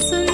સુંદર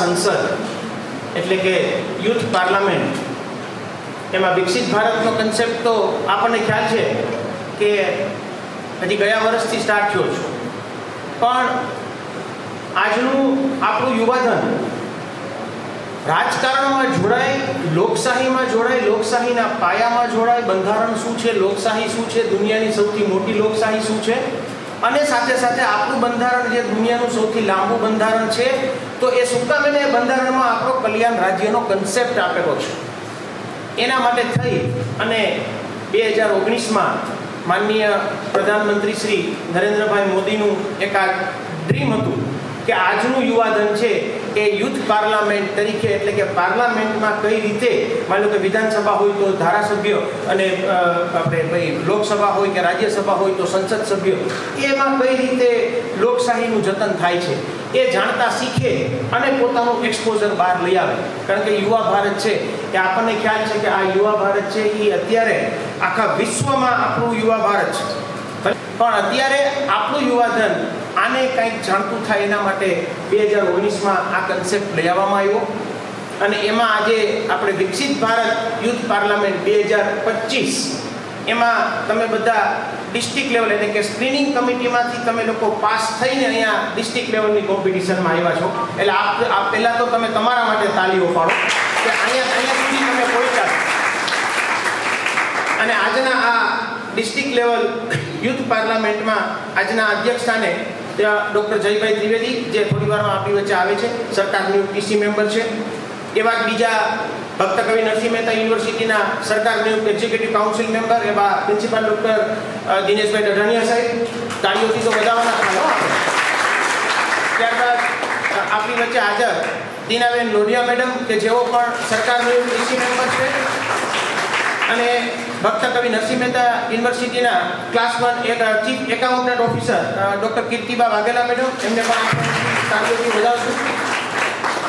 સંસદ એટલે કે યુથ પાર્લામેન્ટ. એમાં વિકસિત ભારતનો કન્સેપ્ટ તો આપણને ખ્યાલ છે કે હજી ગયા વર્ષથી સ્ટાર્ટ થયો છે. પણ આજનું આપણું યુવાધન રાજકારણમાં જોડાય, લોકશાહીમાં જોડાય, લોકશાહીના પાયામાં જોડાય, બંધારણ શું છે, લોકશાહી શું છે, દુનિયાની સૌથી મોટી લોકશાહી શું છે? અને સાથે સાથે આપણું બંધારણ જે દુનિયાનું સૌથી લાંબુ બંધારણ છે તો એ શું કામ એ બંધારણમાં આપણો કલ્યાણ રાજ્યનો કન્સેપ્ટ આપેલો છે. એના માટે થઈ અને બે હજાર ઓગણીસમાં માનનીય પ્રધાનમંત્રી શ્રી નરેન્દ્રભાઈ મોદીનું એક આ ડ્રીમ હતું કે આજનું યુવાધન છે એ યુથ પાર્લામેન્ટ તરીકે એટલે કે પાર્લામેન્ટમાં કઈ રીતે, માની લો કે વિધાનસભા હોય તો ધારાસભ્ય અને આપણે ભાઈ લોકસભા હોય કે રાજ્યસભા હોય તો સંસદ સભ્ય, એમાં કઈ રીતે લોકશાહીનું જતન થાય છે, એ જાણતા શીખે અને પોતાનું એક્સપોઝર બહાર લઈ આવે. કારણ કે યુવા ભારત છે કે આપણને ખ્યાલ છે કે આ યુવા ભારત છે એ અત્યારે આખા વિશ્વમાં આપણું યુવા ભારત છે. પણ અત્યારે આપણું યુવાધન આને કંઈક જાણતું થાય એના માટે બે હજાર ઓગણીસમાં આ કન્સેપ્ટ લઈ આવવામાં આવ્યો. અને એમાં આજે આપણે વિકસિત ભારત યુથ પાર્લામેન્ટ બે હજાર પચીસ, એમાં તમે બધા ડિસ્ટ્રિક્ટ લેવલ એટલે કે સ્ક્રીનિંગ કમિટીમાંથી તમે લોકો પાસ થઈને અહીંયા ડિસ્ટ્રિક્ટ લેવલની કોમ્પિટિશનમાં આવ્યા છો. એટલે આ પહેલાં તો તમે તમારા માટે તાલીઓ પાડો કે અહીંયા અહીંયા સુધી તમે પહોંચ્યા અને આજના આ ડિસ્ટ્રિક્ટ લેવલ યુથ પાર્લામેન્ટમાં આજના અધ્યક્ષ સ્થાને ત્યાં ડૉક્ટર જયભાઈ ત્રિવેદી, જે થોડી વારમાં આપણી વચ્ચે આવે છે સરકાર નિયુક્ત ટીસી મેમ્બર છે. એવા જ બીજા ભક્ત કવિ નરસિંહ મહેતા યુનિવર્સિટીના સરકાર નિયુક્ત એક્ઝિક્યુટિવ કાઉન્સિલ મેમ્બર, એવા પ્રિન્સિપાલ ડૉક્ટર દિનેશભાઈ ડઢાણિયા સાહેબ. તાળીઓથી તો થાય ત્યારબાદ આપણી વચ્ચે હાજર દીનાબેન લોઢિયા મેડમ, કે જેઓ પણ સરકાર નિયુક્ત ટીસી મેમ્બર છે. અને ભક્ત કવિ નરસિંહ મહેતા યુનિવર્સિટીના ક્લાસ વન એક chief accountant officer doctor Kirtiba Vaghela madam, એમને પણ તાળીઓથી વધાવશું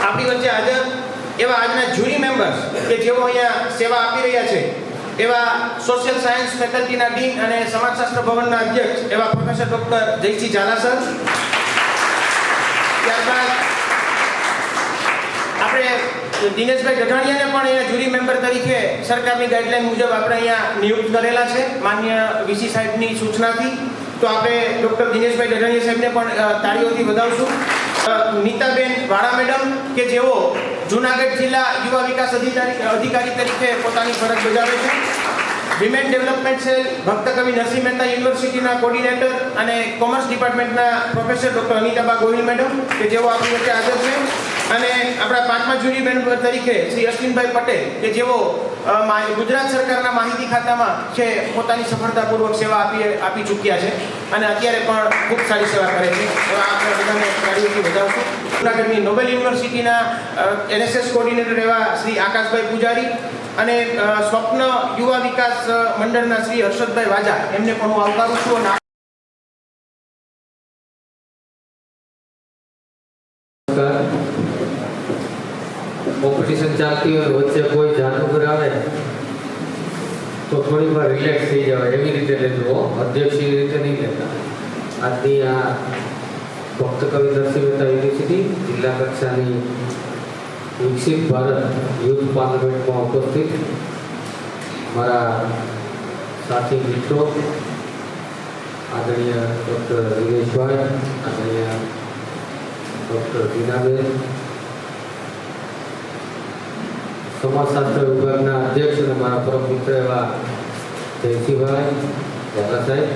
આપણી વચ્ચે હાજર એવા આજના જ્યુરી મેમ્બર્સ કે જેઓ અહીંયા સેવા આપી રહ્યા છે, એવા સોશિયલ સાયન્સ ફેકલ્ટીના ડીન અને સમાજશાસ્ત્ર ભવનના અધ્યક્ષ, એવા professor doctor Jaysinh Zala sir. ત્યારબાદ આપણે દિનેશભાઈ ગઢાણીયાને પણ અહીંયા જ્યુરી મેમ્બર તરીકે સરકારની ગાઈડલાઈન મુજબ આપણે અહીંયા નિયુક્ત કરેલા છે, માન્ય વીસી સાહેબની સૂચનાથી. તો આપણે ડૉક્ટર દિનેશભાઈ ગઢાણીયા સાહેબને પણ તાળીઓથી વધાવશું. નીતાબેન વાળા મેડમ કે જેઓ જુનાગઢ જિલ્લા યુવા વિકાસ અધિકારી અધિકારી તરીકે પોતાની ફરજ બજાવે છે. વિમેન ડેવલપમેન્ટ સેલ, ભક્ત કવિ નરસિંહ મહેતા યુનિવર્સિટીના કોર્ડિનેટર અને commerce ડિપાર્ટમેન્ટના professor doctor Anitaba Gohil madam, કે જેઓ આપણી વચ્ચે હાજર છે. અને આપણા પાંચમા જ્યુરી બેન તરીકે શ્રી અશ્વિનભાઈ પટેલ, કે જેઓ ગુજરાત સરકારના માહિતી ખાતામાં છે, પોતાની સફળતાપૂર્વક સેવા આપી આપી ચૂક્યા છે અને અત્યારે પણ ખૂબ સારી સેવા કરે છે. આપણે બધાને કાર્યથી વધાવશું. જૂનાગઢની નોબેલ યુનિવર્સિટીના એનએસએસ કોર્ડિનેટર એવા શ્રી આકાશભાઈ પૂજારી અને સ્વપ્ન યુવા વિકાસ મંડળના શ્રી હર્ષદભાઈ વાજા. એમને પણ હું આવકારું છું અને કોમ્પિટિશન ચાલતી હોય વચ્ચે કોઈ જાદુગર આવે તો થોડી વાર રિલેક્સ થઈ જવાય. એવી રીતે લેજો અધ્યક્ષ એવી રીતે નહીં લેતા આજની આ ભક્ત કવિ નરસિંહ મહેતા યુનિવર્સિટી જિલ્લા કક્ષાની વિકસિત ભારત યુથ પાર્લામેન્ટમાં ઉપસ્થિત. મારા સાથી મિત્રો, આદરણીય ડૉક્ટર દિનેશભાઈ આદરણીય ડૉક્ટર બીનાબેન સમાજશાસ્ત્ર વિભાગના અધ્યક્ષ અને મારા પરમ મિત્ર એવા જયસિંહભાઈ, દાદા સાહેબ,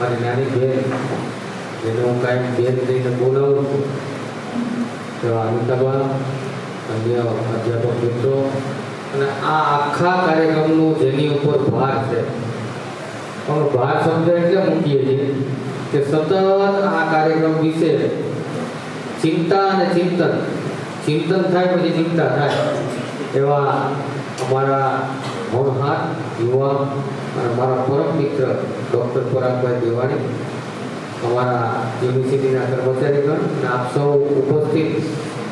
મારી નાની બેન, જેને હું કાંઈ બેન થઈને બોલાવું છું એવા અમિતાભા અન્ય અધ્યાપક મિત્રો, અને આ આખા કાર્યક્રમનો જેની ઉપર ભાર છે. પણ ભાર શબ્દ એટલે મૂકીએ છીએ કે સતત આ કાર્યક્રમ વિશે ચિંતા અને ચિંતન. ચિંતન થાય પછી ચિંતા થાય. એવા અમારા હોણહાર યુવા અને મારા પરમ મિત્ર ડૉક્ટર પરાગભાઈ દેવાણી, અમારા યુનિવર્સિટીના કર્મચારીગણ અને આપ સૌ ઉપસ્થિત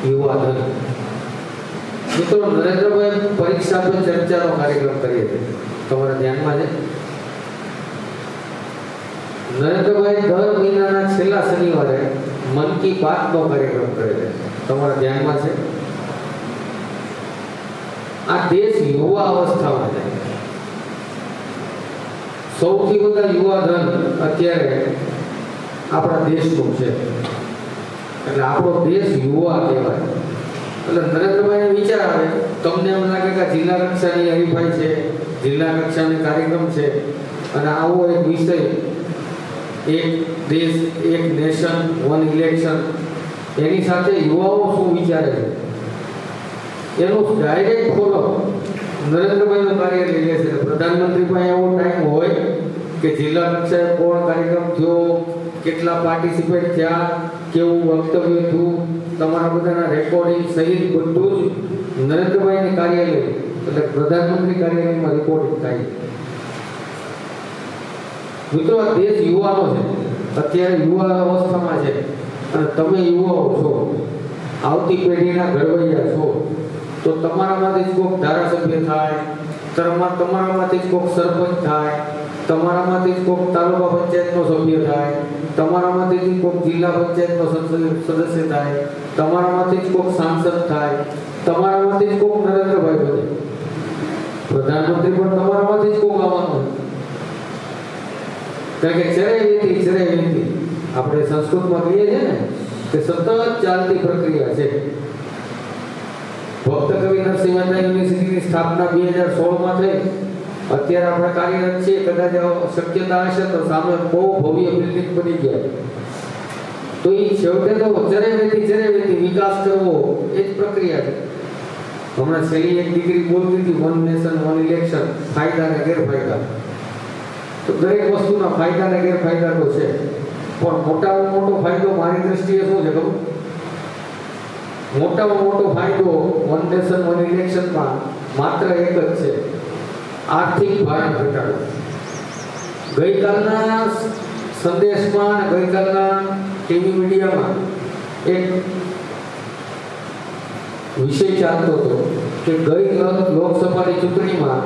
યુવાધન મિત્રો, નરેન્દ્રભાઈ પરીક્ષા પર ચર્ચાનો કાર્યક્રમ કરીએ છીએ. તમારા ધ્યાનમાં છે. નરેન્દ્રભાઈ દર મહિનાના છેલ્લા શનિવારે મન કી બાતનો કાર્યક્રમ કરે છે. તમારા ધ્યાનમાં છે? આ દેશ યુવા અવસ્થામાં છે સૌથી બધા યુવા ધન અત્યારે આપણા દેશનું છે. એટલે આપણો દેશ યુવા કહેવાય. એટલે નરેન્દ્રભાઈને વિચાર આવે, તમને એમ લાગે કે જિલ્લા કક્ષાની હરીફાઈ છે, જિલ્લા કક્ષાની કાર્યક્રમ છે, અને આવો એક વિષય, એક દેશ, એક નેશન, વન ઇલેક્શન, એની સાથે યુવાઓ શું વિચારે છે? એનું ડાયરેક્ટ ફોલો નરેન્દ્રભાઈનું કાર્ય લઈ લે છે. પ્રધાનમંત્રી પાસે એવો ટાઈમ હોય કે જિલ્લા કક્ષાએ કોણ કાર્યક્રમ થયો, કેટલા પાર્ટિસિપેટ થયા, કેવું વક્તવ્ય થયું, તમારા બધાના રેકોર્ડિંગ સહિત બધું જ નરેન્દ્રભાઈની કાર્યાલય, એટલે પ્રધાનમંત્રી કાર્યાલયમાં રિપોર્ટિંગ થાય. મિત્રો દેશ યુવાનો છે. અત્યારે યુવા અવસ્થામાં છે. અને તમે યુવાઓ છો. આવતી પેઢીના ઘડવૈયા છો. તો તમારામાંથી જ કોઈક ધારાસભ્ય થાય, તમારા તમારામાંથી કોઈક સરપંચ થાય, તમારામાંથી કોક તાલુકા પંચાયતનો સભ્ય થાય, તમારામાંથી કોઈક જિલ્લા પંચાયતનો સદસ્ય થાય, તમારામાંથી જ કોઈક સાંસદ થાય, તમારામાંથી કોઈક નરેન્દ્રભાઈ બને. પ્રધાનમંત્રી પણ તમારામાંથી જ કોઈક આવવાનું કારણ કે ચરે વેતી ચરે આપણે સંસ્કૃતમાં કહીએ છીએ ને, કે સતત ચાલતી પ્રક્રિયા છે. કવિ યુનિવર્સિટીની સ્થાપના બે હજાર સોળમાં થઈ. અત્યારે આપણે કાર્યરત છીએ, કદાચ શક્યતા હશે તો સામે બહુ ભવ્ય બિલ્ડિંગ બની ગયા. તો એ છેવટે તો ચરે વેતી ચરે વેતી વિકાસ કરવો, એ જ પ્રક્રિયા છે. હમણાં છેલ્લી એક ડિગ્રી બોલતી હતી વન નેશન વન ઇલેક્શન ફાયદા ને ગેરફાયદા. તો દરેક વસ્તુના ફાયદા ને ગેરફાયદા તો છે. પણ મોટામાં મોટો ફાયદો મારી દ્રષ્ટિએ શું છે ખબર? મોટામાં મોટો ફાયદો વન નેશન વન ઇલેક્શનમાં માત્ર એક જ છે, આર્થિક ભારણ ઘટાડો ગઈકાલના સંદેશમાં ગઈકાલના ટીવી મીડિયામાં એક વિષય ચાલતો હતો કે ગઈ લોકસભાની ચૂંટણીમાં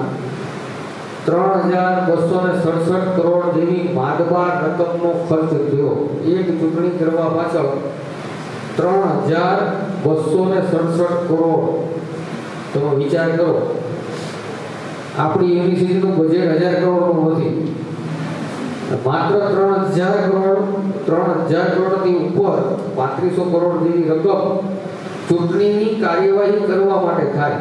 ત્રણ હજાર બસો ને સડસઠ કરોડ જેવી માદબાર રકમનો ખર્ચ થયો. એક ચૂંટણી કરવા પાછળ ત્રણ હજાર બસો ને સડસઠ કરોડ. તમે વિચાર કરો. આપણી યુનિવર્સિટીનું બજેટ હજાર કરોડનું નથી. માત્ર ત્રણ હજાર કરોડ, ત્રણ હજાર કરોડની ઉપર પાંત્રીસો કરોડ રકમ ચૂંટણીની કાર્યવાહી કરવા માટે થાય.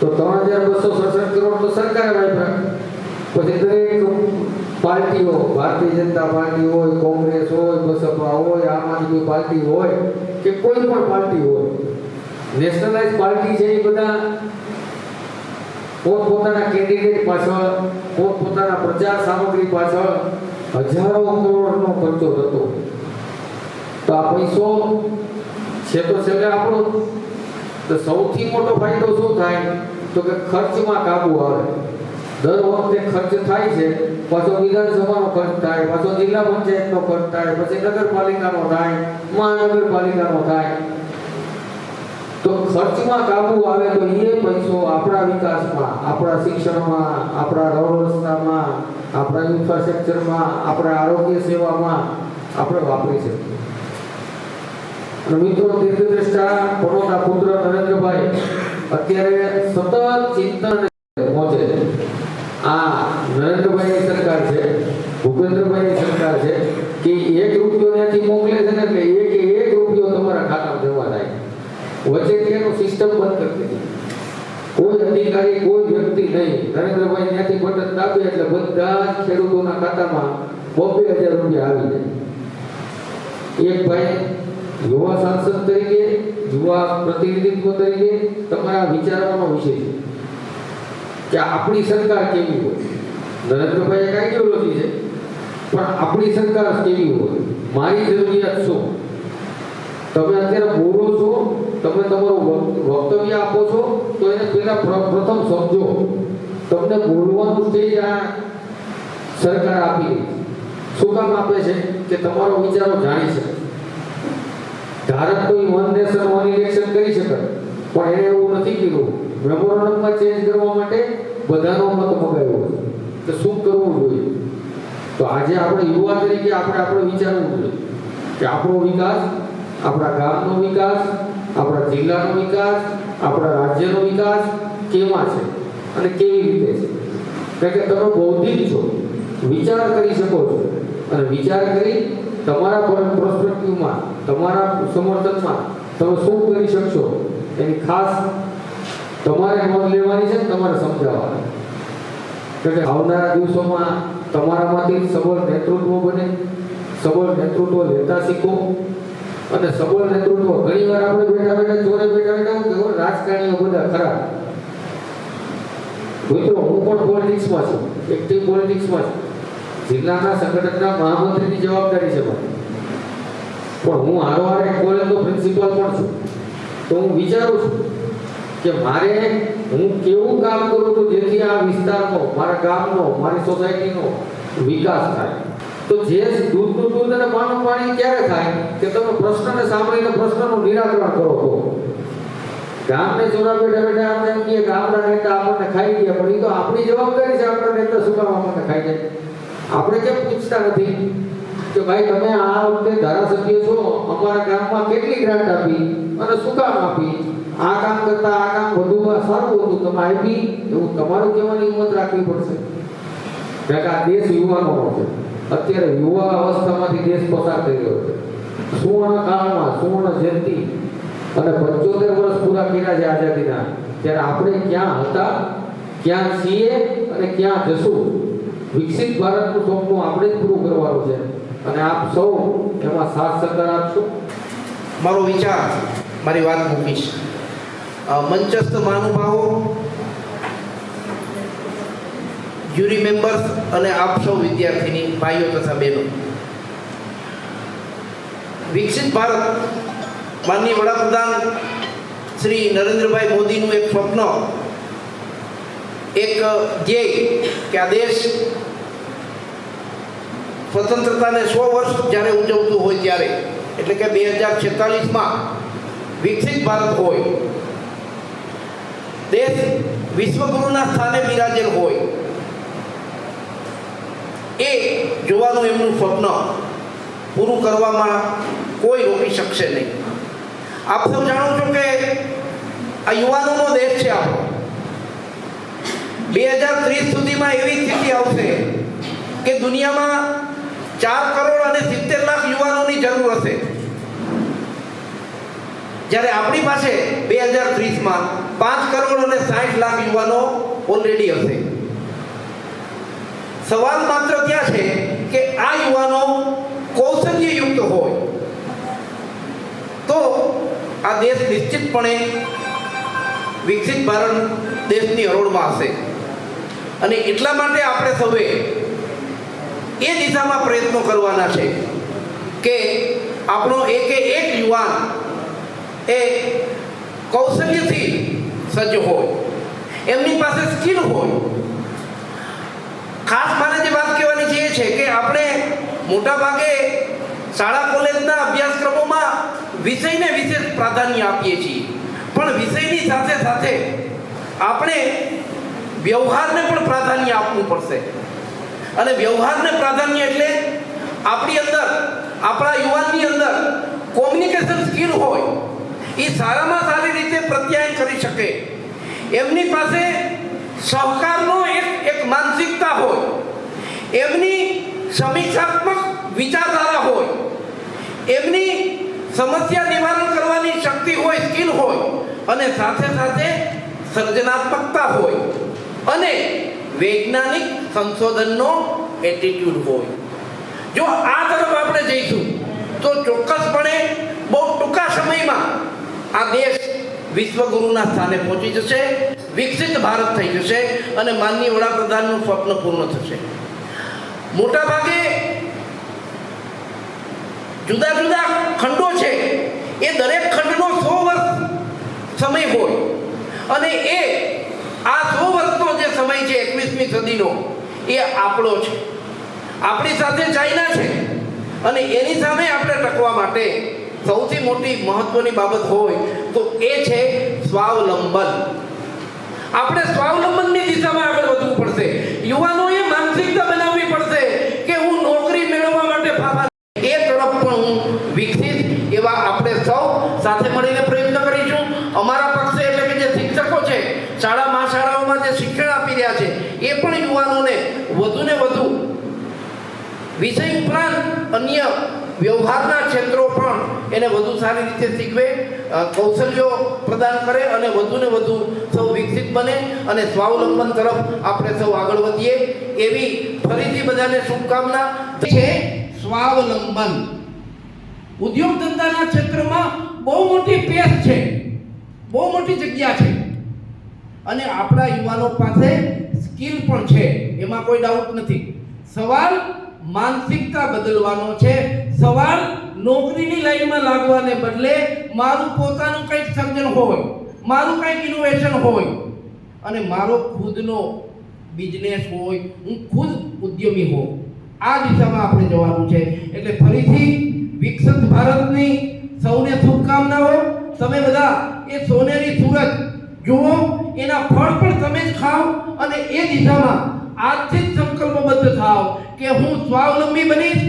તો ત્રણ હજાર બસો સડસઠ કરોડ તો સરકારે વાપર્યા. પછી દરેક પાર્ટીઓ, ભારતીય જનતા પાર્ટી હોય, કોંગ્રેસ હોય, બસપા હોય, આમ આદમી પાર્ટી હોય કે કોઈ પણ પાર્ટી હોય, નેશનલાઇઝ પાર્ટી છે એ બધા પોતપોતાના કેન્ડિડેટ પાછળ, પોતપોતાના પ્રચાર સામગ્રી પાછળ હજારો કરોડનો ખર્ચો થતો. તો આ પૈસો છે તો છેલ્લે આપણો. તો સૌથી મોટો ફાયદો શું થાય? તો કે ખર્ચમાં કાબુ આવે. દર વખતે ખર્ચ થાય છે, પાછો વિધાનસભાનો ખર્ચ થાય, પાછો જિલ્લા પંચાયતનો ખર્ચ થાય, પછી નગરપાલિકાનો થાય, મહાનગરપાલિકાનો થાય. તો ખર્ચમાં કાબુ આવે તો એ પૈસો આપણા વિકાસમાં, આપણા શિક્ષણમાં, આપણા રોડ રસ્તામાં, આપણા ઇન્ફ્રાસ્ટ્રક્ચરમાં આપણા આરોગ્ય સેવામાં આપણે વાપરી શકીએ. અને મિત્રો દીર્ઘદ્રષ્ટા પરોના પુત્ર નરેન્દ્રભાઈ, અત્યારે સતત ચિંતન પહોંચે આ નરેન્દ્રભાઈની સરકાર છે, ભૂપેન્દ્રભાઈની સરકાર છે, કે એક રૂપિયો ત્યાંથી મોકલે છે ને એટલે એક એક રૂપિયો તમારા ખાતામાં જમા થાય. વચ્ચે એનું સિસ્ટમ બંધ કરી દીધી. કોઈ અધિકારી, કોઈ વ્યક્તિ નહીં. નરેન્દ્રભાઈ ત્યાંથી બટન દાબે એટલે બધા જ ખેડૂતોના ખાતામાં બબ્બે હજાર રૂપિયા આવી જાય. એક ભાઈ યુવા સાંસદ તરીકે, યુવા પ્રતિનિધિત્વ તરીકે તમારા વિચારવાનો વિષય છે. કે આપણી સરકાર કેવી હોય? નરેન્દ્રભાઈ એક આઈડિયોલોજી છે, પણ આપણી સરકાર કેવી હોય? મારી જરૂરિયાત શું? તમે અત્યારે બોલો છો, તમે તમારું વક્તવ્ય આપો છો, તો એને પહેલા પ્ર- પ્રથમ સમજો. તમને બોલવાનું સ્ટેજ આ સરકાર આપી શું કામ આપે છે? કે તમારો વિચારો જાણી શકે. ભારત કોઈ વન નેશન, વન ઇલેક્શન કરી શકે, પણ એને એવું નથી કર્યું મેમોરેન્ડમમાં ચેન્જ કરવા માટે બધાનો મત મગાવ્યો તો શું કરવું જોઈએ? તો આજે આપણે યુવા તરીકે આપણે આપણે વિચારવું જોઈએ કે આપણો વિકાસ, આપણા ગામનો વિકાસ, આપણા જિલ્લાનો વિકાસ, આપણા રાજ્યનો વિકાસ કેમાં છે અને કેવી રીતે છે? કારણ કે તમે બૌદ્ધિક છો, વિચાર કરી શકો છો અને વિચાર કરી તમારા પ્રોસ્પેક્ટિવમાં તમારા સમર્થનમાં તમે શું કરી શકશો? એની ખાસ તમારે નોંધ લેવાની છે તમારે સમજાવવાની. કે આવનારા દિવસોમાં તમારામાંથી સબળ નેતૃત્વ બને, સબળ નેતૃત્વ લેતા શીખો અને સબળ નેતૃત્વ ઘણી વાર આપણે બેઠા બેઠા ચોરે બેઠા બેઠા હું કહેવું રાજકારણીઓ બધા ખરાબ. મિત્રો, હું પણ પોલિટિક્સમાં છું એક્ટિવ પોલિટિક્સમાં છું. જિલ્લાના સંગઠનના મહામંત્રીની જવાબદારી છે મારી. પણ હું હારોહાર એક કોલેજનો પ્રિન્સિપાલ પણ છું. તો હું વિચારું છું કે મારે હું કેવું કામ કરું છું જેથી આ વિસ્તારનો, મારા ગામનો, મારી સોસાયટીનો વિકાસ થાય. તો જે દૂધનું દૂધ અને પાનું પાણી ક્યારે થાય કે તમે પ્રશ્નને સાંભળીને પ્રશ્નનું નિરાકરણ કરો તો ગામને ચોરા બેઠા બેઠા આપણે એમ કહીએ ગામના નેતા આપણને ખાઈ ગયા. પણ એ તો આપણી જવાબદારી છે આપણા નેતા શું કામ આપણને ખાઈ જાય. આપણે કેમ પૂછતા નથી કે ભાઈ તમે આ વખતે ધારાસભ્ય છો, અમારા ગામમાં કેટલી ગ્રાન્ટ આપી અને શું કામ આપી? આ કામ કરતા આ કામ વધુમાં સારું હતું. તમે આપી એવું તમારું કહેવાની હિંમત રાખવી પડશે. કારણ આ દેશ યુવાનોનો છે અત્યારે યુવા અવસ્થામાંથી દેશ પસાર થઈ રહ્યો છે. સુવર્ણ કાળમાં, સુવર્ણ જયંતિ અને પંચોતેર વર્ષ પૂરા કર્યા છે આઝાદીના. ત્યારે આપણે ક્યાં હતા, ક્યાં છીએ અને ક્યાં જશું? વિકસિત ભારતનું સ્વપ્ન આપણે જ પૂરું કરવાનું છે. અને આપ સૌ એમાં સાથ સહકાર આપશો? મારો વિચાર, મારી વાત મૂકીશ. મંચસ્થ મહાનુભાવો જ્યુરી મેમ્બર્સ અને આપ સૌ વિદ્યાર્થીની ભાઈઓ તથા બહેનો. વિકસિત ભારત માનની વડાપ્રધાન શ્રી નરેન્દ્રભાઈ મોદીનું એક સ્વપ્ન, એક ધ્યેય કે આ દેશ સ્વતંત્રતાને સો વર્ષ જ્યારે ઉજવતું હોય ત્યારે, એટલે કે બે હજાર છેતાલીસમાં વિકસિત ભારત હોય દેશ વિશ્વગુરુના સ્થાને બિરાજેલ હોય. એ જોવાનું એમનું સ્વપ્ન પૂરું કરવામાં કોઈ રોકી શકશે નહીં. આપ સૌ જાણો છો કે આ યુવાનોનો દેશ છે આપણો. બે હજાર ત્રીસ સુધીમાં એવી સ્થિતિ આવશે કે દુનિયામાં ચાર કરોડ અને સિત્તેર લાખ યુવાનોની જરૂર હશે. જ્યારે આપણી પાસે બે હજાર ત્રીસમાં પાંચ કરોડ અને સાઠ લાખ યુવાનો ઓલરેડી હશે. સવાલ માત્ર ત્યાં છે કે આ યુવાનો કૌશલ્યયુક્ત હોય? તો આ દેશ નિશ્ચિતપણે વિકસિત ભારત દેશની હરોળમાં હશે. અને એટલા માટે આપણે સૌએ એ દિશામાં પ્રયત્નો કરવાના છે કે આપણો એકે એક યુવાન એ કૌશલ્યથી સજ્જ હોય. એમની પાસે સ્કિલ હોય. ખાસ મારે જે વાત કહેવાની છે એ છે કે આપણે મોટા ભાગે શાળા કોલેજના અભ્યાસક્રમોમાં વિષયને વિશેષ પ્રાધાન્ય આપીએ છીએ. પણ વિષયની સાથે સાથે આપણે વ્યવહારને પણ પ્રાધાન્ય આપવું પડશે. અને વ્યવહારને પ્રાધાન્ય એટલે આપણી અંદર, આપણા યુવાનની અંદર કોમ્યુનિકેશન સ્કિલ હોય. એ સારામાં સારી રીતે પ્રત્યાયન કરી શકે. એમની પાસે સહકારનો એક એક માનસિકતા હોય. એમની સમીક્ષાત્મક વિચારધારા હોય. એમની સમસ્યા નિવારણ કરવાની શક્તિ હોય, સ્કિલ હોય અને સાથે સાથે સર્જનાત્મકતા હોય અને વૈજ્ઞાનિક સંશોધનનો એટીટ્યુડ હોય. જો આ તરફ આપણે જઈશું, તો ચોક્કસપણે બહુ ટૂંકા સમયમાં આ દેશ વિશ્વગુરુના સ્થાને પહોંચી જશે, વિકસિત ભારત થઈ જશે અને માનનીય વડાપ્રધાનનું સ્વપ્ન પૂર્ણ થશે. મોટાભાગે જુદા જુદા ખંડો છે. એ દરેક ખંડનો સો વર્ષ સમય હોય અને એ આ સો વર્ષનો જે સમય છે, એકવીસમી સદીનો, એ આપણો છે. આપણી સાથે ચાઇના છે અને એની સામે આપણે ટકવા માટે સૌથી મોટી મહત્વની બાબત હોય તો એ છે સ્વાવલંબન. આપણે સ્વાવલંબનની દિશામાં આગળ વધવું પડશે. યુવાનોએ માનસિકતા બનાવવી પડશે કે હું નોકરી મેળવવા માટે ફાફા એ તરફ પણ હું વિકસિત એવા આપણે સૌ સાથે મળીને પ્રયત્ન કરીશું. અમારા પક્ષે એટલે કે જે શિક્ષકો છે, શાળા મહાશાળાઓમાં જે શિક્ષણ આપી રહ્યા છે, એ પણ યુવાનોને વધુને વધુ વિષય ઉપરાંત અન્ય વ્યવહારના ક્ષેત્રો પણ એને વધુ સારી રીતે શીખવે કૌશલ્યો પ્રદાન કરે અને વધુને વધુ સૌ વિકસિત બને અને સ્વાવલંબન તરફ આપણે સૌ આગળ વધીએ. એવી ફરીથી બધાને શુભકામના. છે સ્વાવલંબન. ઉદ્યોગ ધંધાના ક્ષેત્રમાં બહુ મોટી પેસ છે. બહુ મોટી જગ્યા છે. અને આપણા યુવાનો પાસે સ્કિલ પણ છે. એમાં કોઈ ડાઉટ નથી. સવાલ માનસિકતા બદલવાનો છે. સવાલ નોકરીની લાઈનમાં લાગવાને બદલે મારું પોતાનું કંઈક સર્જન હોય, મારું કંઈક ઇનોવેશન હોય, અને મારો ખુદનો બિઝનેસ હોય, હું ખુદ ઉદ્યમી હોઉં. આ દિશામાં આપણે જવાનું છે. એટલે ફરીથી વિકસિત ભારતની સૌને શુભકામનાઓ. તમે બધા એ સોનેરી સુરત જુઓ, એના ફળ પણ તમે જ ખાઓ અને એ દિશામાં આજથી જ સંકલ્પબદ્ધ થાવ કે હું સ્વાવલંબી બનીશ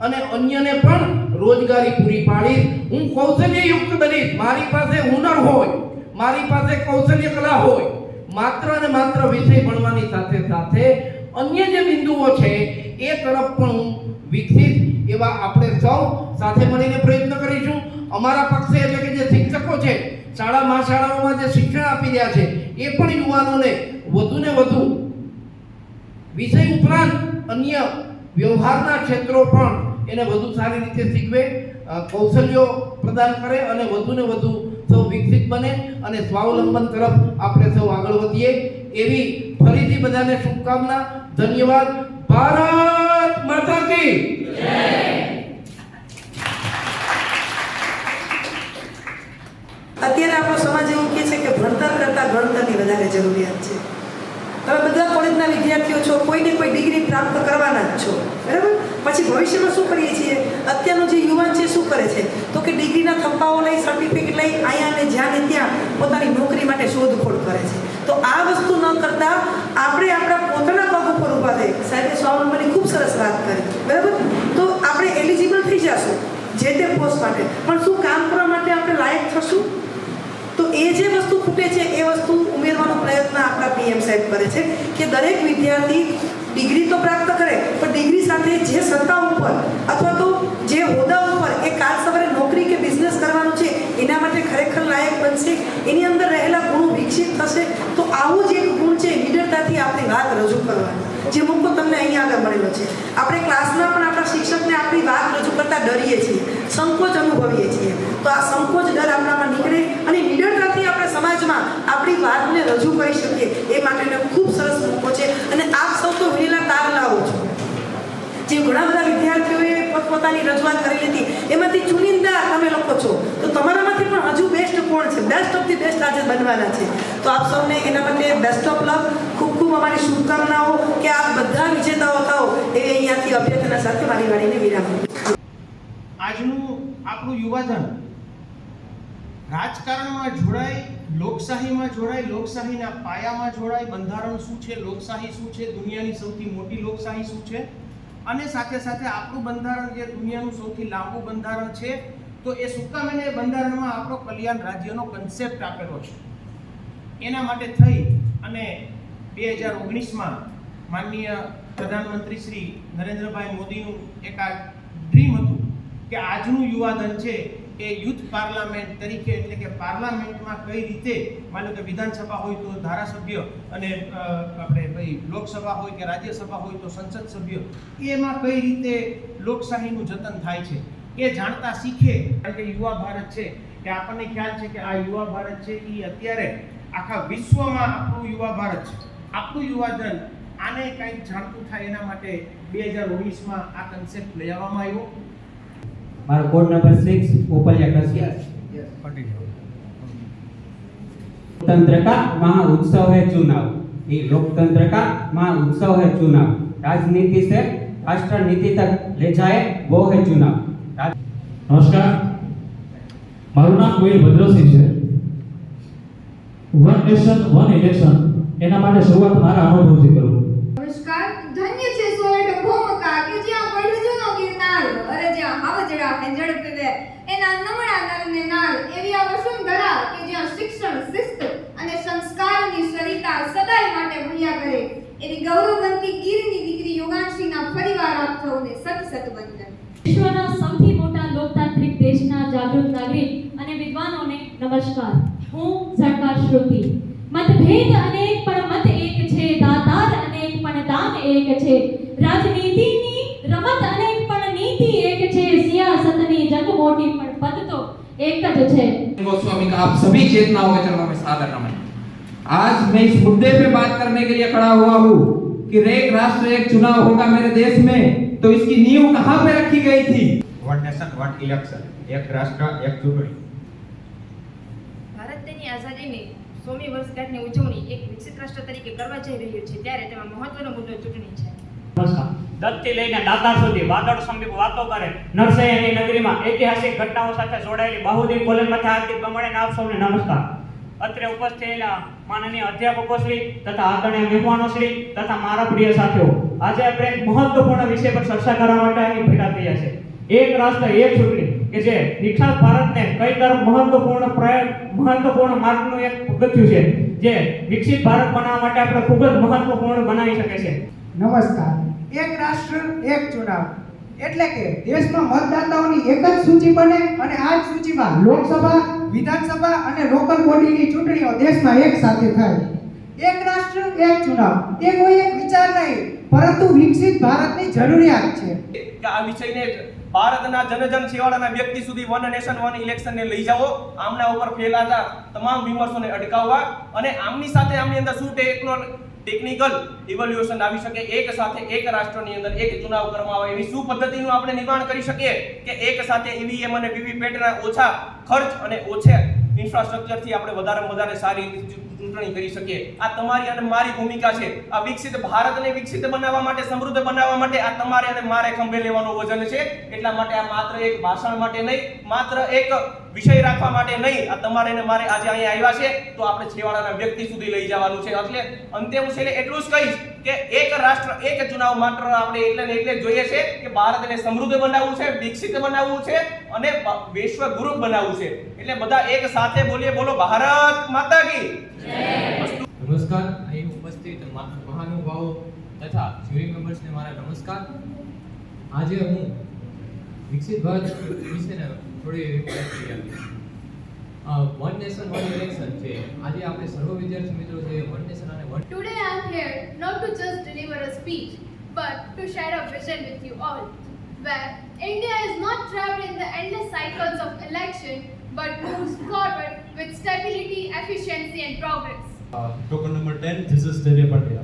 અને અન્યને પણ રોજગારી પૂરી પાડીશ હું કૌશલ્યયુક્ત બનીશ. મારી પાસે હુનર હોય, મારી પાસે કૌશલ્ય કલા હોય, માત્ર અને માત્ર વિષય ભણવાની સાથે સાથે અન્ય જે બિંદુઓ છે, એ તરફ પણ હું વિકસિત એવા આપણે સૌ સાથે મળીને પ્રયત્ન કરીશું. અમારા પક્ષે એટલે કે જે શિક્ષકો છે, શાળા મહાશાળાઓમાં જે શિક્ષણ આપી રહ્યા છે, એ પણ યુવાનોને વધુને વધુ વિષય ઉપરાંત અન્ય વ્યવહારના ક્ષેત્રો પણ એને વધુ સારી રીતે શીખવે કૌશલ્યો પ્રદાન કરે અને વધુને વધુ સૌ વિકસિત બને અને સ્વાવલંબન તરફ આપણે સૌ આગળ વધીએ. એવી ફરીથી બધાને શુભકામના, ધન્યવાદ. ભારત માતા અત્યારે આપણો સમાજ એવું કહે છે કે ભણતર કરતાં ગણતરની વધારે જરૂરિયાત છે. તમે બધા કોલેજના વિદ્યાર્થીઓ છો, કોઈને કોઈ ડિગ્રી પ્રાપ્ત કરવાના જ છો. બરાબર? પછી ભવિષ્યમાં શું કરીએ છીએ? અત્યારનો જે યુવાન છે, શું કરે છે? તો કે ડિગ્રીના થપ્પાઓ લઈ સર્ટિફિકેટ લઈ, અહીંયા ને જ્યાં ને ત્યાં પોતાની નોકરી માટે શોધખોળ કરે છે. તો આ વસ્તુ ન કરતાં આપણે આપણા પોતાના પગ ઉપર ઊભા થઈ. સાહેબે સ્વાવલંબનની ખૂબ સરસ વાત કરી. બરાબર? તો આપણે એલિજિબલ થઈ જશું જે તે પોસ્ટ માટે. પણ શું કામ કરવા માટે આપણે લાયક થશું? તો એ જે વસ્તુ ખૂટે છે, એ વસ્તુ ઉમેરવાનો પ્રયત્ન આપણા પીએમ સાહેબ કરે છે કે દરેક વિદ્યાર્થી ડિગ્રી તો પ્રાપ્ત કરે, પણ ડિગ્રી સાથે જે સત્તા ઉપર અથવા તો જે હોદ્દા ઉપર એ કાલ સવારે નોકરી કે બિઝનેસ કરવાનું છે, એના માટે ખરેખર લાયક બનશે? એની અંદર રહેલા ગુણો વિકસિત થશે? તો આવું જ એક ગુણ છે નિડરતાથી આપણી વાત રજૂ કરવાની. જે મોકો તમને અહીંયા આગળ મળેલો છે. આપણે ક્લાસમાં પણ આપણા શિક્ષકને આપણી વાત રજૂ કરતા ડરીએ છીએ, સંકોચ અનુભવીએ છીએ. તો આ સંકોચ ડર આપણામાં નીકળે અને નિડરતાથી આપણે સમાજમાં આપણી વાતને રજૂ કરી શકીએ, એ માટેનો ખૂબ સરસ મોકો છે. અને આપ સૌ તો વિનેલા તાર લાવો છો જે ઘણા બધા વિદ્યાર્થીઓએ પોતપોતાની રજૂઆત કરેલી હતી એમાંથી ચુનિંદા તમે લોકો છો. તો તમારામાંથી પણ હજુ બેસ્ટ કોણ છે? બેસ્ટ ઓફ ધી બેસ્ટ આજે બનવાના છે. તો આપ સૌને એના માટે બેસ્ટ ઓફ લક ખૂબ ખૂબ અમારી શુભકામનાઓ કે આપ બધા વિજેતાઓ થાઓ એવી અહીંયાથી અભ્યર્થના સાથે મારી વાણીને વિરામ આજનું આપણું યુવાધન રાજકારણમાં જોડાય, લોકશાહીમાં જોડાય, લોકશાહીના પાયામાં જોડાય, બંધારણ શું છે, લોકશાહી શું છે, દુનિયાની સૌથી મોટી લોકશાહી શું છે? અને સાથે સાથે આપણું બંધારણ જે દુનિયાનું સૌથી લાંબુ બંધારણ છે, તો એ શું કામ બંધારણમાં આપણો કલ્યાણ રાજ્યનો કન્સેપ્ટ આપેલો છે. એના માટે થઈ અને બે હજાર ઓગણીસમાં માનનીય પ્રધાનમંત્રી શ્રી નરેન્દ્રભાઈ મોદીનું એક આ ડ્રીમ હતું કે આજનું યુવાધન છે એ યુથ પાર્લામેન્ટ તરીકે એટલે કે પાર્લામેન્ટમાં કઈ રીતે, માનો કે વિધાનસભા હોય તો ધારાસભ્ય અને આપણે ભાઈ લોકસભા હોય કે રાજ્યસભા હોય તો સંસદ સભ્ય, એમાં કઈ રીતે લોકશાહીનું જતન થાય છે? એ જાણતા શીખે. કારણ કે યુવા ભારત છે કે આપણને ખ્યાલ છે કે આ યુવા ભારત છે એ અત્યારે આખા વિશ્વમાં આપણું યુવા ભારત છે. આપણું યુવાધન આને કંઈક જાણતું થાય એના માટે બે હજાર ઓગણીસમાં આ કન્સેપ્ટ લઈ આવવામાં આવ્યો. મારો કોડ નંબર સિક્સ પોપલિયા કસિયા लोकतंत्र का महा उत्सव है चुनाव ये लोकतंत्र का महा उत्सव है चुनाव राजनीति से राष्ट्र नीति तक ले जाए वो है चुनाव राज- નમસ્કાર મારું નામ ગોયલ ભદ્રસિંહ છે વન નેશન વન ઇલેક્શન એના માટે શરૂઆત મારા અનુભવથી કરું હાવજડા હેંજળ પીવે એના નમણા નરને નાલ એવી આ વસુંધરા કે જ્યાં શિક્ષણ, શિસ્ત અને સંસ્કારની સરિતા સદાય માટે ભર્યા કરે. એવી ગૌરવવંતી ગીરની દીકરી યોગાંશીના પરિવાર આપ સૌને સત સત વંદન વિશ્વના સૌથી મોટા લોકતાંત્રિક દેશના જાગૃત નાગરિક અને વિદ્વાનોને નમસ્કાર. હું સરકાર શ્રુતિ. મતભેદ અનેક, પણ મત એક છે, દાતાર અનેક, પણ દાન એક છે. રાજનીતિની રમત અનેક એક છે સિયાસતની જગ મોટી પણ પદ તો એક જ છે गोस्वामी का आप सभी चेतनाओं के चरणों में सादर नमन आज मैं इस मुद्दे पे बात करने के लिए खड़ा हुआ हूँ कि एक राष्ट्र एक चुनाव होगा मेरे देश में तो इसकी नींव कहाँ पे रखी गई थी વન નેશન વન ઇલેક્શન એક રાષ્ટ્ર એક ચૂંટણી ભારત તેની આઝાદીની સોમી વર્ષગાંઠની ઉજવણી એક વિકસિત રાષ્ટ્ર તરીકે કરવા જઈ રહ્યું છે ત્યારે તેમાં મહત્વનો મુદ્દો ચૂંટણી છે નમસ્કાર દત્તથી લઈને દાતા સુધી વાદળ સમીપ વાતો કરે. નરસૈયાની નગરીમાં ઐતિહાસિક ઘટનાઓ સાથે જોડાયેલી બાહુદી કોલેજમાંથી હાર્દિક બમણે આપ સૌને નમસ્કાર. અત્રે ઉપસ્થિત માનનીય અધ્યાપકો શ્રી તથા આદરણીય મહેમાનો શ્રી તથા મારા પ્રિય સાથીઓ, આજે આપણે એક મહત્વપૂર્ણ વિષય પર ચર્ચા કરવા માટે અહીં ભેગા થયા છે. એક રાષ્ટ્ર, એક ચૂંટણી કે જે વિકસિત ભારતને કઈ તરફ મહત્વપૂર્ણ મહત્વપૂર્ણ માર્ગનું એક પગથિયું છે, જે વિકસિત ભારત બનાવવા માટે આપણે ખૂબ જ મહત્વપૂર્ણ બનાવી શકે છે. નમસ્કાર. એક રાષ્ટ્ર, એક ચુનાવ. એટલે કે દેશમાં મતદાતાઓની એક જ સૂચિ બને અને આ સૂચિમાં લોકસભા, વિધાનસભા અને લોકલ બોડીની ચૂંટણીઓ દેશમાં એક સાથે થાય. એક રાષ્ટ્ર, એક ચુનાવ. એ કોઈ એક વિચાર નહીં, પરંતુ વિકસિત ભારતની જરૂરિયાત છે. આ વિષયને ભારતના જનજન છેવાડાના વ્યક્તિ સુધી વન નેશન, વન ઇલેક્શનને લઈ જાઓ. આમના ઉપર ફેલાતા તમામ વિમર્શોને અટકાવવા અને આમની સાથે આમની અંદર શું ટેકનો ટેકનિકલ ઇવોલ્યુશન આવી શકે. એક સાથે એક રાષ્ટ્રની અંદર એક ચુનાવ કરવામાં આવે એવી શું પદ્ધતિનું આપણે નિર્માણ કરી શકીએ કે એક સાથે ઈવીએમ અને વીવીપેટના ઓછા ખર્ચ અને ઓછા ઇન્ફ્રાસ્ટ્રક્ચરથી આપણે વધારે વધારે સારી ચૂંટણી કરી શકીએ. આ તમારી અને મારી ભૂમિકા છે. આ વિકસિત ભારતને વિકસિત બનાવવા માટે, સમૃદ્ધ બનાવવા માટે આ તમારે અને મારે ખંભે લેવાનું વજન છે. એટલા માટે આ માત્ર એક ભાષણ માટે નહીં, માત્ર એક વિષય રાખવા માટે નહીં, આ તમારે અને મારે આજે અહીંયા આવ્યા છે, તો આપણે છેવાડાના વ્યક્તિ સુધી લઈ જવાનું છે. એટલે અંતે હું છેલ્લે એટલું જ કહીશ કે એક રાષ્ટ્ર, એક ચુનાવ માત્ર આપણે એટલે ને એટલે જોઈએ છે કે ભારતને સમૃદ્ધ બનાવવું છે, વિકસિત બનાવવું છે અને વિશ્વ ગુરુ બનાવવું છે. એટલે બધા એક સાથે બોલીએ, બોલો, ભારત માતા કી. નમસ્કાર. અહીં ઉપસ્થિત મહાનુભાવો તથા જ્યુરી મેમ્બર્સને મારા નમસ્કાર. આજે હું વિકસિત ભારત વિશેને થોડી એવી માહિતી વન નેશન વન ઇલેક્શન છે આજે આપણે સર્વ વિદ્યાર્થી મિત્રો છે વન નેશન અને one Today I am here not to just deliver a speech, but to share a vision with you all, where India is not trapped in the endless cycles of election, but moves forward with stability, efficiency, and progress. token number 10 this is Terya Pandya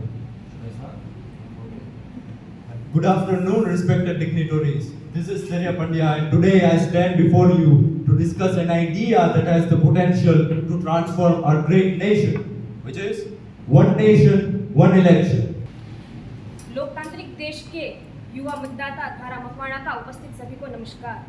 good afternoon respected dignitaries this is Terya Pandya and today I stand before you to discuss an idea that has the potential to transform our great nation which is one nation one election लोकतांत्रिक देश के युवा मतदाता द्वारा मकवाणा का उपस्थित सभी को नमस्कार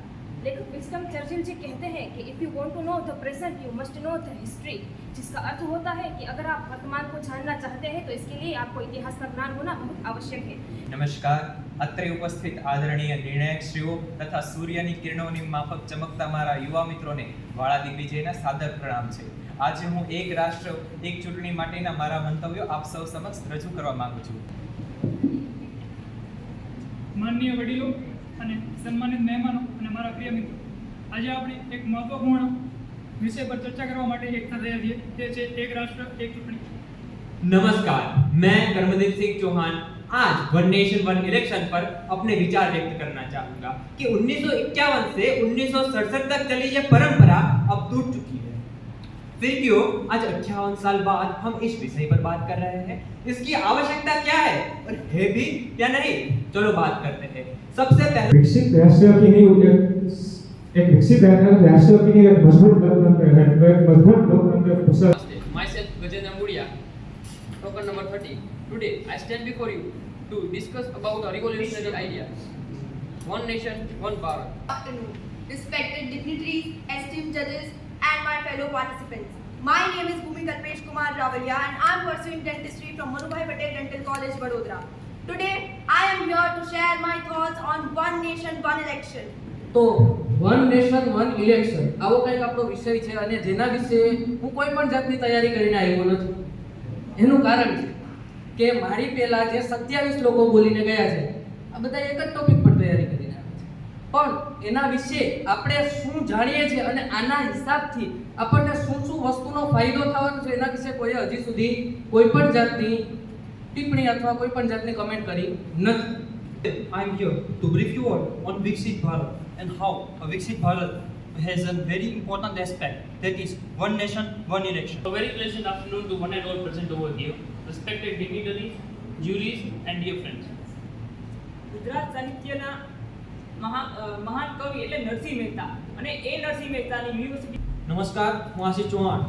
लेखक विस्टम चर्चिल जी कहते हैं कि if you want to know the present you must know the history जिसका अर्थ होता है कि अगर आप वर्तमान को जानना चाहते हैं तो इसके लिए आपको इतिहास का ज्ञान होना बहुत आवश्यक है નમસ્કાર અત્રે ઉપસ્થિત આદરણીય નિર્ણાયકશ્રીઓ તથા સૂર્યની કિરણોની માફક ચમકતા મારા યુવા મિત્રોને વાળા દિગ્વિજયના સાદર પ્રણામ છે આજે હું એક રાષ્ટ્ર એક ચૂંટણી માટેના મારા મંતવ્યો આપ સૌ સમક્ષ રજૂ કરવા માંગુ છું માનનીય વડીલો અને સન્માનિત મહેમાનો અને મારા પ્રિય મિત્રો આજે આપણે એક મહત્વપૂર્ણ વિષય પર ચર્ચા કરવા માટે એકઠા થયા છીએ તે છે એક રાષ્ટ્ર એક ચૂંટણી नमस्कार मैं कर्मदीप सिंह चौहान आज वन नेशन वन इलेक्शन पर अपने विचार व्यक्त करना चाहूंगा कि 1951 से 1967 तक चली ये परंपरा अब टूट चुकी है फिर क्यों आज अट्ठावन साल बाद हम इस विषय पर बात कर रहे हैं इसकी आवश्यकता क्या है और है भी या नहीं चलो बात करते हैं सबसे पहले विकसित राष्ट्र की नहीं एक विकसित राष्ट्र की नहीं एक मज़बूत लोकतंत्र है एक मज़बूत लोकतंत्र कुशल Myself Gajendra Mudia, token number 30. Today I stand before you to discuss about a revolutionary idea. One nation, one Bharat. afternoon, respected dignitaries, esteemed judges, and my fellow participants. My name is Bhumi Kalpesh Kumar Ravalia and I am pursuing dentistry from Manubhai Patel Dental College, Vadodara. Today, I thoughts on One Nation, One Election. તો one nation one election આવો કંઈક આપણો વિષય છે અને જેના વિશે હું કોઈ પણ જાતની તૈયારી કરીને આવ્યો નથી. એનું કારણ છે કે મારી પહેલા જે સત્યાવીસ લોકો બોલીને ગયા છે આ બધા એક જ ટોપિક પર તૈયારી કરીને આવ્યા છે. પણ એના વિશે આપણે શું જાણીએ છીએ અને આના હિસાબથી આપણને શું શું વસ્તુનો ફાયદો થવાનો છે એના વિશે કોઈએ હજી સુધી કોઈ પણ જાતની ટિપ્પણી અથવા કોઈ પણ જાતની કમેન્ટ કરી નથી. I am here to brief you all on Viksit Bharat and how a Viksit Bharat has a very important aspect that is one nation, one election. A very pleasant afternoon to one and all present over here, respected dignitaries, juries, and dear friends. Gujarat સાહિત્યના મહા મહાન કવિ એટલે નરસિંહ મહેતા અને એ નરસિંહ મહેતાની university નમસ્કાર હું આશિષ ચૌહાણ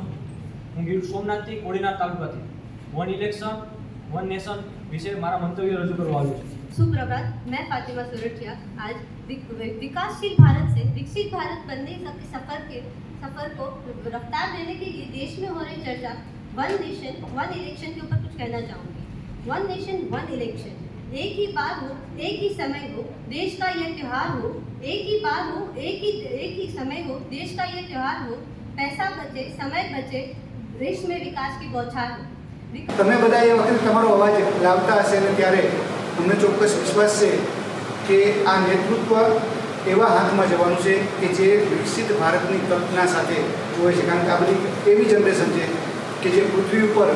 હું ગીર સોમનાથથી કોડીનાર તાલુકાથી વન ઇલેક્શન વન નેશન વિશે મારા મંતવ્ય રજૂ કરવા આવ્યો છું सुप्रभात मैं फातिमा सुरठिया आज विक- वि- विकासशील भारत से विकसित भारत बनने के सफर के सफर को रफ्तार देने के लिए देश में हो रही चर्चा वन नेशन वन इलेक्शन के ऊपर कुछ कहना चाहूँगी वन नेशन वन इलेक्शन एक ही बार हो एक ही समय हो देश का यह त्यौहार हो एक ही बार हो एक ही एक ही समय हो देश का यह त्यौहार हो पैसा बचे समय बचे देश में विकास की बौछार हो विक- તમે બધા એ વખતે તમારો અવાજ લાવતા હશે અને ત્યારે અમને ચોક્કસ વિશ્વાસ છે કે આ નેતૃત્વ એવા હાથમાં જવાનું છે કે જે વિકસિત ભારતની કલ્પના સાથે જોવે છે. કારણ કે આ બધી એવી જનરેશન છે કે જે પૃથ્વી ઉપર,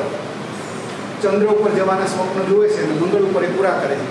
ચંદ્ર ઉપર જવાના સ્વપ્ન જોવે છે અને મંગળ ઉપર એ પૂરા કરે છે.